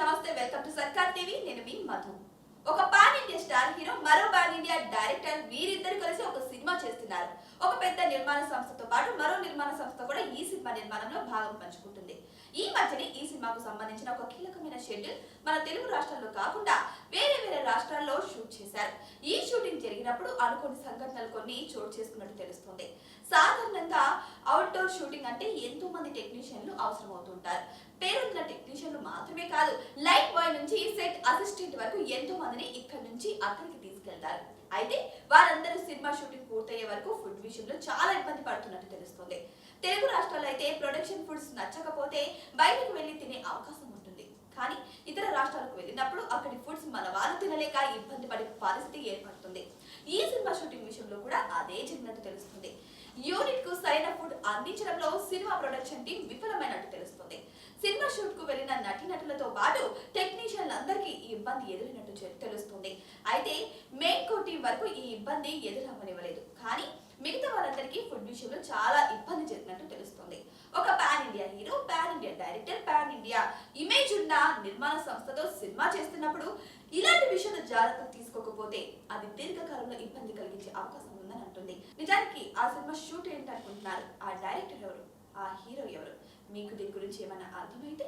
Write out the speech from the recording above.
నమస్తే welcome to సర్కార్ TV. నేను మీ మధు. ఒక పాన్ ఇండియా స్టార్ హీరో మరో పాన్ ఇండియా డైరెక్టర్ వీరిద్దరు కలిసి ఒక సినిమా చేస్తున్నారు. ఒక పెద్ద నిర్మాణ సంస్థతో పాటు మరో నిర్మాణ సంస్థ కూడా ఈ సినిమా నిర్మాణంలో భాగం పంచుకుంటుంది. ఈ మధ్యనే ఈ సినిమాకు సంబంధించిన ఒక కీలకమైన షెడ్యూల్ మన తెలుగు రాష్ట్రాల్లో కాకుండా వేరే వేరే రాష్ట్రాల్లో షూట్ చేశారు. ఈ షూటింగ్ జరిగినప్పుడు అనుకోని సంఘటనలు కొన్ని చోటు చేసుకున్నట్టు తెలుస్తుంది. సాధారణంగా అవుట్డోర్ షూటింగ్ అంటే ఎంతో మంది టెక్నీషియన్లు అవసరం అవుతుంటారు మాత్రమే కాదు లైట్ బాయ్ నుంచి సెట్ అసిస్టెంట్ వరకు ఎంతో మందిని ఇక్కడి నుంచి అక్కడికి తీసుకెళ్తారు. అయితే వారందరూ సినిమా షూటింగ్ పూర్తయ్యే వరకు ఫుడ్ విషయంలో చాలా ఇబ్బంది పడుతున్నట్టు తెలుస్తుంది. తెలుగు రాష్ట్రాల్లో అయితే ప్రొడక్షన్ ఫుడ్స్ నచ్చకపోతే బయటకు వెళ్ళి తినే అవకాశం ఉంటుంది. కానీ ఇతర రాష్ట్రాలకు వెళ్ళినప్పుడు అక్కడి ఫుడ్స్ మన వాళ్ళు తినలేక ఇబ్బంది పడే పరిస్థితి ఏర్పడుతుంది. ఈ సినిమా షూటింగ్ విషయంలో కూడా అదే జరిగినట్టు తెలుస్తుంది. యూనిట్కు సరైన ఫుడ్ అందించడంలో సినిమా ప్రొడక్షన్ టీం విఫలమైనట్టు నటీనటులతో పాటు టెక్నీషియన్లందరికీ ఈ ఇబ్బంది ఎదురైనట్టు తెలుస్తుంది. అయితే మెయిన్ కో టీం వరకు ఈ ఇబ్బంది ఎదురవ్వనివ్వలేదు. కానీ మిగతా వాళ్ళందరికీ ఫుడ్ విషయంలో చాలా ఇబ్బంది జరిగినట్టు తెలుస్తుంది. ఒక pan India hero pan India director pan India image ఉన్న నిర్మాణ సంస్థతో సినిమా చేస్తున్నప్పుడు ఇలాంటి విషయాలు జాగ్రత్త తీసుకోకపోతే అది దీర్ఘకాలంలో ఇబ్బంది కలిగించే అవకాశం ఉందని అంటుంది. నిజానికి ఆ సినిమా షూట్ ఏంటనుకుంటున్నారు ఆ డైరెక్టర్ ఎవరు? ఆ హీరో ఎవరు? మీకు దీని గురించి ఏమైనా అర్థమైతే